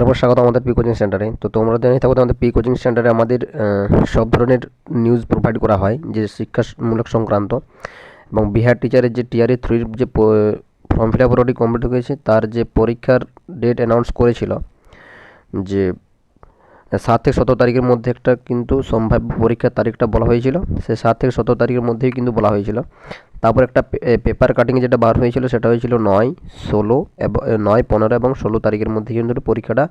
তারপর স্বাগত আমাদের পি কোচিং সেন্টারে তো তোমরা জানিয়ে থাকো আমাদের পি কোচিং সেন্টারে আমাদের সব ধরনের নিউজ প্রোভাইড করা হয়, যে শিক্ষামূলক সংক্রান্ত। এবং বিহার টিচারের যে টিআরই থ্রির যে form fill up already complete হয়েছে তার যে পরীক্ষার ডেট অ্যানাউন্স করেছিল, যে সাত থেকে সতেরো তারিখের মধ্যে একটা কিন্তু সম্ভাব্য পরীক্ষার তারিখটা বলা হয়েছিল। সে সাত থেকে সতেরো তারিখের মধ্যেই কিন্তু বলা হয়েছিল। তারপর একটা পেপার কাটিং যেটা বার হয়েছিল সেটা হয়েছিল নয়, ষোলো এবং নয়, পনেরো এবং ষোলো তারিখের মধ্যে কিন্তু পরীক্ষাটা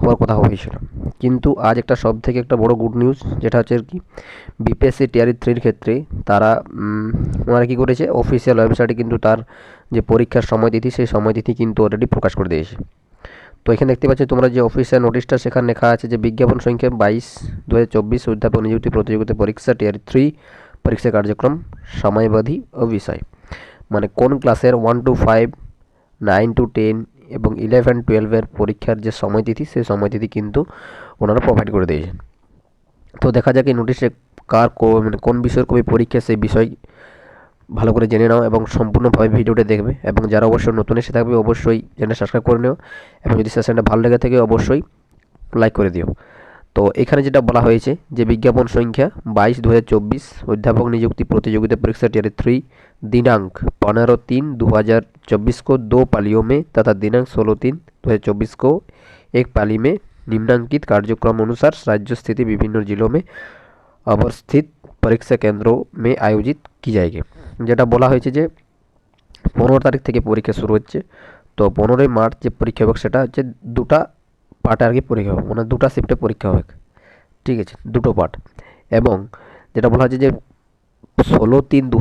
হওয়ার কথা হয়েছিল। কিন্তু আজ একটা সব থেকে একটা বড় গুড নিউজ যেটা হচ্ছে আর কি বিপিএসসি টিআরই থ্রির ক্ষেত্রে তারা ওনারা কী করেছে? অফিসিয়াল ওয়েবসাইটে কিন্তু তার যে পরীক্ষার সময় তিথি সেই সময় তিথি কিন্তু অলরেডি প্রকাশ করে দিয়েছে। তো এখানে দেখতে পাচ্ছি তোমরা যে অফিসিয়াল নোটিশটা সেখানে লেখা আছে যে বিজ্ঞাপন সংখ্যা বাইশ দু হাজার চব্বিশ অধ্যাপক নিযুক্তি, প্রতিযোগিতা, পরীক্ষা টিআর থ্রি পরীক্ষা কার্যক্রম, সময়বাধি ও বিষয়। মানে কোন ক্লাসের one two five nine two ten এবং ইলেভেন টুয়েলভের পরীক্ষার যে সময়তিথি, সেই সময়তিথি কিন্তু ওনারা প্রোভাইড করে দিয়েছেন। তো দেখা যাক এই নোটিশে কার মানে কোন বিষয়ের কবি পরীক্ষা, সেই বিষয় ভালো করে জেনে নাও এবং সম্পূর্ণভাবে ভিডিওটা দেখবে এবং যারা অবশ্যই নতুন এসে থাকবে অবশ্যই চ্যানেল সাবস্ক্রাইব করে নিও এবং যদি সেশনটা ভালো লেগে থাকে অবশ্যই লাইক করে দিও তো এখানে যেটা বলা হয়েছে যে বিজ্ঞাপন সংখ্যা বাইশ দু হাজার চব্বিশ অধ্যাপক নিযুক্তি প্রতিযোগিতা परीक्षा টিয়ার थ्री दिनांक पंद्रह तीन दो हज़ार चौबीस को दो पालियों में तथा दिनांक सोलह तीन दो हज़ार चौबीस को एक पाली में निम्नांकित कार्यक्रम अनुसार राज्य स्थिति विभिन्न जिलों में अवस्थित परीक्षा केंद्रों में आयोजित की जाएगी যেটা বলা হয়েছে যে পনেরো তারিখ থেকে পরীক্ষা শুরু হচ্ছে। তো পনেরোই মার্চ যে পরীক্ষা হবে সেটা হচ্ছে দুটা পার্টে আর কি পরীক্ষা হবে মানে দুটা শিফটে পরীক্ষা হবে। ঠিক আছে, দুটো পার্ট। এবং যেটা বলা হচ্ছে যে ষোলো তিন দু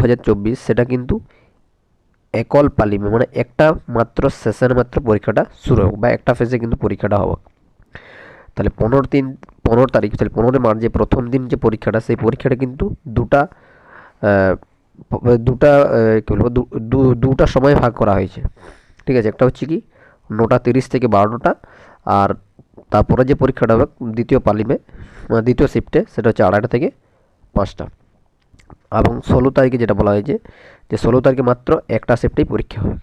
সেটা কিন্তু একল পালিমে মানে একটা মাত্র সেশন মাত্র পরীক্ষাটা শুরু হোক বা একটা ফেজে কিন্তু পরীক্ষাটা হবে। তাহলে পনেরো তিন, পনেরো তারিখ, তাহলে পনেরোই মার্চ যে প্রথম দিন যে পরীক্ষাটা, সেই পরীক্ষাটা কিন্তু দুটা দুটা কী বলব দুটা সময় ভাগ করা হয়েছে। ঠিক আছে, একটা হচ্ছে কি, নটা তিরিশ থেকে বারোটা আর তারপরে যে পরীক্ষাটা হবে দ্বিতীয় পালিমে মানে দ্বিতীয় শিফটে, সেটা হচ্ছে আড়াইটা থেকে পাঁচটা। এবং ষোলো তারিখে যেটা বলা হয়েছে, যে ষোলো তারিখে মাত্র একটা শিফটেই পরীক্ষা হবে।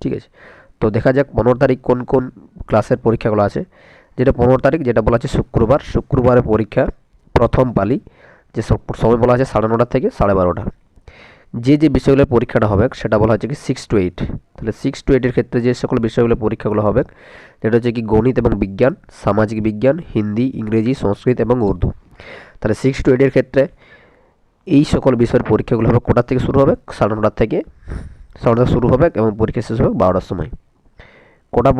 ঠিক আছে? তো দেখা যাক পনেরো তারিখ কোন কোন ক্লাসের পরীক্ষাগুলো আছে। যেটা পনেরো তারিখ, যেটা বলা আছে শুক্রবার শুক্রবারের পরীক্ষা, প্রথম পালি, যে সময় বলা আছে সাড়ে নটা থেকে সাড়ে বারোটা। যে যে বিষয়গুলোর পরীক্ষাটা হবে, সেটা বলা হচ্ছে কি সিক্স টু এইট তাহলে সিক্স টু এইটের ক্ষেত্রে যে সকল বিষয়গুলোর পরীক্ষাগুলো হবে, সেটা হচ্ছে কি গণিত এবং বিজ্ঞান, সামাজিক বিজ্ঞান, হিন্দি, ইংরেজি, সংস্কৃত এবং উর্দু। তাহলে সিক্স টু এইটের ক্ষেত্রে এই সকল বিষয়ের পরীক্ষাগুলো হবে কোটার থেকে শুরু হবে? সাড়ে নটার থেকে সাড়ে নটা শুরু হবে এবং পরীক্ষা শেষ হবে বারোটার সময়। কোটা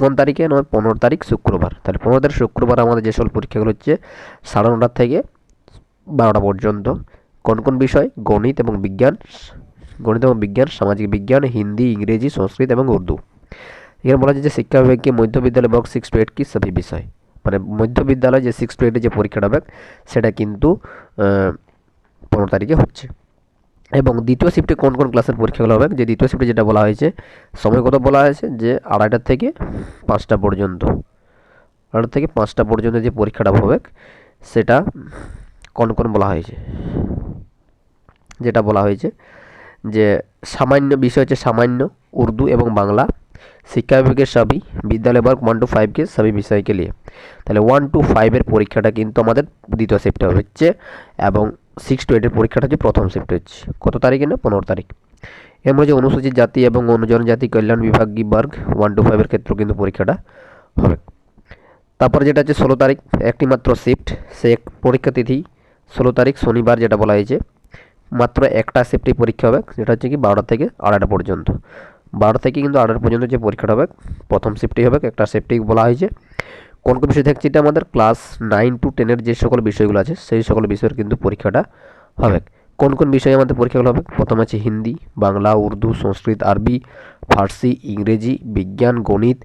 কোন তারিখে? নয় পনেরো তারিখ, শুক্রবার। তাহলে পনেরো তারিখ, শুক্রবার আমাদের যে সকল পরীক্ষাগুলো হচ্ছে সাড়ে নটার থেকে বারোটা পর্যন্ত। কোন কোন বিষয়? গণিত এবং বিজ্ঞান, গণিত এবং বিজ্ঞান, সামাজিক বিজ্ঞান, হিন্দি, ইংরেজি, সংস্কৃত এবং উর্দু। এখানে বলা হচ্ছে যে শিক্ষা বিভাগকে মধ্য বিদ্যালয় ব্লক সিক্স টু এইট কি সবই বিষয়। মানে মধ্য বিদ্যালয় যে সিক্স টু এইটে যে পরীক্ষাটা হবে, সেটা কিন্তু পনেরো তারিখে হচ্ছে। এবং দ্বিতীয় শিফটে কোন কোন ক্লাসের পরীক্ষাগুলো হবে? যে দ্বিতীয় শিফটে যেটা বলা হয়েছে, সময় কত বলা হয়েছে? যে আড়াইটার থেকে পাঁচটা পর্যন্ত। আড়াইটা থেকে পাঁচটা পর্যন্ত যে পরীক্ষাটা হবে, সেটা কনকন বলা হয়েছে? যেটা বলা হয়েছে যে সামান্য, বিষয় হচ্ছে সামান্য, উর্দু এবং বাংলা শিক্ষা বিভাগের সবই বিদ্যালয় বর্গ ওয়ান টু ফাইভকে সবই বিষয়কে নিয়ে। তাহলে ওয়ান টু ফাইভের পরীক্ষাটা কিন্তু আমাদের দ্বিতীয় শিফটে হচ্ছে এবং সিক্স টু এইটের পরীক্ষাটা হচ্ছে প্রথম শিফটে হচ্ছে। কত তারিখে না? পনেরো তারিখ। এর মধ্যে অনুসূচিত জাতি এবং অনুজনজাতি কল্যাণ বিভাগী বর্গ ওয়ান টু ফাইভের ক্ষেত্রেও কিন্তু পরীক্ষাটা হবে। তারপর যেটা হচ্ছে ষোলো তারিখ একটি মাত্র শিফট সে পরীক্ষা তিথি ষোলো তারিখ শনিবার যেটা বলা হয়েছে, মাত্র একটা শিফটে পরীক্ষা হবে, যেটা হচ্ছে কি বারোটা থেকে আড়াইটা পর্যন্ত। বারোটা থেকে কিন্তু আড়াইটা পর্যন্ত যে পরীক্ষাটা হবে, প্রথম শিফটেই হবে, একটা শিফটেই বলা হয়েছে। কোন কোন বিষয় থাকছে এটা আমাদের ক্লাস নাইন টু টেনের যে সকল বিষয়গুলো আছে, সেই সকল বিষয়ের কিন্তু পরীক্ষাটা হবে। কোন কোন বিষয়ে আমাদের পরীক্ষাগুলো হবে? প্রথম আছে হিন্দি, বাংলা, উর্দু, সংস্কৃত, আরবি, ফার্সি, ইংরেজি, বিজ্ঞান, গণিত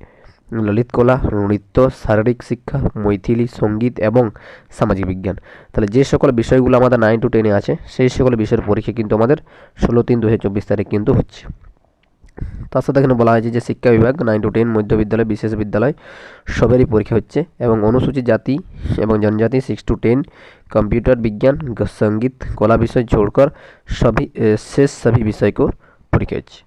ললিত কলা নৃত্য শারীরিক শিক্ষা মৈথিলি সঙ্গীত এবং সামাজিক বিজ্ঞান তাহলে যে সকল বিষয়গুলো আমাদের নাইন টু টেনে আছে সেই সকল বিষয়ের পরীক্ষা কিন্তু আমাদের ষোলো তিন দু হাজার চব্বিশ তারিখ কিন্তু হচ্ছে তার সাথে এখানে বলা হয়েছে যে শিক্ষা বিভাগ নাইন টু টেন মধ্য বিদ্যালয় বিশেষ বিদ্যালয় সবেরই পরীক্ষা হচ্ছে এবং অনুসূচিত জাতি এবং জনজাতি সিক্স টু টেন कंप्यूटर विज्ञान ग- संगीत कला विषय छोड़कर सभी ए, शेष सभी विषय को परीक्षा হচ্ছে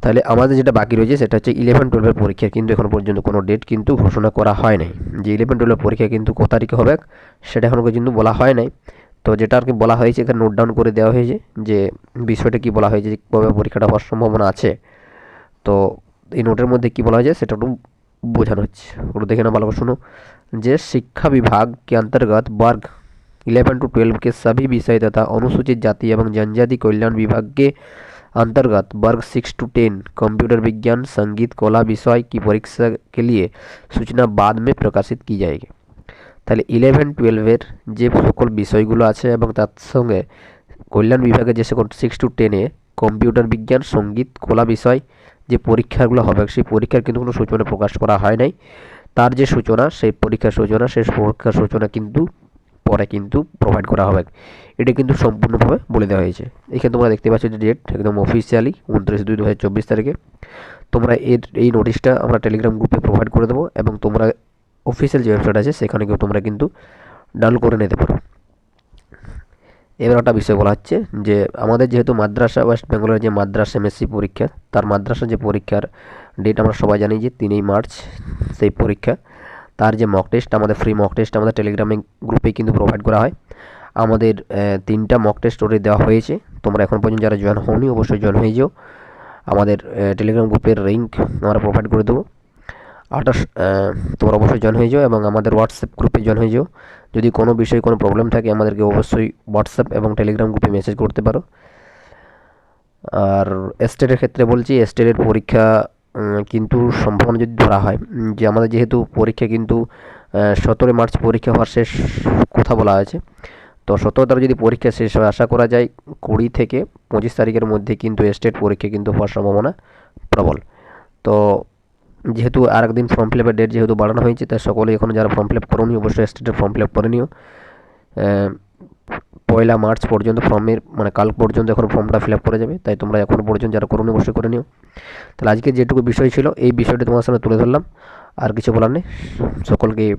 তাহলে আমাদের যেটা বাকি রয়েছে সেটা হচ্ছে ইলেভেন টুয়েলভের পরীক্ষা কিন্তু এখন পর্যন্ত কোনো ডেট কিন্তু ঘোষণা করা হয় নাই যে ইলেভেন টুয়েলভের পরীক্ষা কিন্তু কত তারিখে হবে সেটা এখনও পর্যন্ত বলা হয় নাই তো যেটা আর কি বলা হয়েছে এখানে নোট ডাউন করে দেওয়া হয়েছে যে বিষয়টা কি বলা হয়েছে যে কবে পরীক্ষাটা হওয়ার সম্ভাবনা আছে তো এই নোটের মধ্যে কি বলা হয়েছে সেটা একটু বোঝানো হচ্ছে ওটা দেখে না ভালো করে শুনো যে शिक्षा विभाग के अंतर्गत वर्ग 11 टू 12 के सभी विषय तथा अनुसूचित जाति एवं जनजाति कल्याण विभाग के अंतर्गत वर्ग सिक्स टू टेन कंप्यूटर विज्ञान संगीत कला विषय की परीक्षा के लिए सूचना बाद में प्रकाशित की जाएगी তাহলে ইলেভেন টুয়েলভের যে সকল বিষয়গুলো আছে এবং তার সঙ্গে কল্যাণ বিভাগে যে সকল সিক্স টু টেনে কম্পিউটার বিজ্ঞান সঙ্গীত কলা বিষয় যে পরীক্ষাগুলো হবে সেই পরীক্ষার কিন্তু কোনো সূচনা প্রকাশ করা হয় নাই তার যে সূচনা সেই পরীক্ষার সূচনা সেই পরীক্ষার সূচনা কিন্তু পরে কিন্তু প্রোভাইড করা হবে। এটা কিন্তু সম্পূর্ণভাবে বলে দেওয়া হয়েছে। এখানে তোমরা দেখতে পাচ্ছ যে ডেট একদম অফিসিয়ালি উনত্রিশ দুই দু হাজার চব্বিশ তারিখে। তোমরা এর, এই নোটিশটা আমরা টেলিগ্রাম গ্রুপে প্রোভাইড করে দেবো এবং তোমরা অফিসিয়াল যে ওয়েবসাইট আছে সেখানে গিয়ে তোমরা কিন্তু ডাউনলোড করে নিতে পারো। এবার একটা বিষয় বলা হচ্ছে যে আমাদের যেহেতু মাদ্রাসা ওয়েস্ট বেঙ্গলের যে মাদ্রাসা এমএসসি পরীক্ষা, তার মাদ্রাসা যে পরীক্ষার ডেট আমরা সবাই জানি যে তিনই মার্চ, সেই পরীক্ষা তার যে মক টেস্ট আমাদের ফ্রি মক টেস্ট আমাদের টেলিগ্রামে গ্রুপে কিন্তু প্রোভাইড করা হয়। আমাদের তিনটা মক টেস্ট ওরে দেওয়া হয়েছে। তোমরা এখন পর্যন্ত যারা জয়েন হওনি, অবশ্যই জয়েন হয়ে যাও। আমাদের টেলিগ্রাম গ্রুপের লিঙ্ক আমরা প্রোভাইড করে দেবো। আঠাশ তোমরা অবশ্যই জয়েন হয়ে যাও এবং আমাদের হোয়াটসঅ্যাপ গ্রুপে জয়েন হয়ে যাও। যদি কোনো বিষয়ে কোনো প্রবলেম থাকে, আমাদেরকে অবশ্যই হোয়াটসঅ্যাপ এবং টেলিগ্রাম গ্রুপে মেসেজ করতে পারো। আর এস্টেটের ক্ষেত্রে বলছি এস্টেটের পরীক্ষা কিন্তু সম্ভাবনা যদি ধরা হয় যে আমাদের যেহেতু পরীক্ষা কিন্তু সতেরোই মার্চ পরীক্ষা হওয়ার শেষ কথা বলা হয়েছে। তো সতেরো তারিখ যদি পরীক্ষা শেষ হয়, আশা করা যায় কুড়ি থেকে পঁচিশ তারিখের মধ্যে কিন্তু স্টেট পরীক্ষা কিন্তু হওয়ার সম্ভাবনা প্রবল। তো যেহেতু আর একদিন ফর্ম ফিল আপের ডেট যেহেতু বাড়ানো হয়েছে, তাই সকলে এখন যারা ফর্ম ফিল আপ করোনি, অবশ্যই স্টেটের ফর্ম ফিল আপ করে নিও। পয়লা মার্চ পর্যন্ত ফর্মের মানে কাল পর্যন্ত এখন ফর্মটা ফিল আপ করে যাবে, তাই তোমরা এখন পর্যন্ত যারা করোনি অবশ্যই করে নিও। তাহলে আজকে যেটুকু বিষয় ছিল, এই বিষয়টি তোমার সামনে তুলে ধরলাম। আর কিছু বলার নেই। সকলকে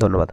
ধন্যবাদ।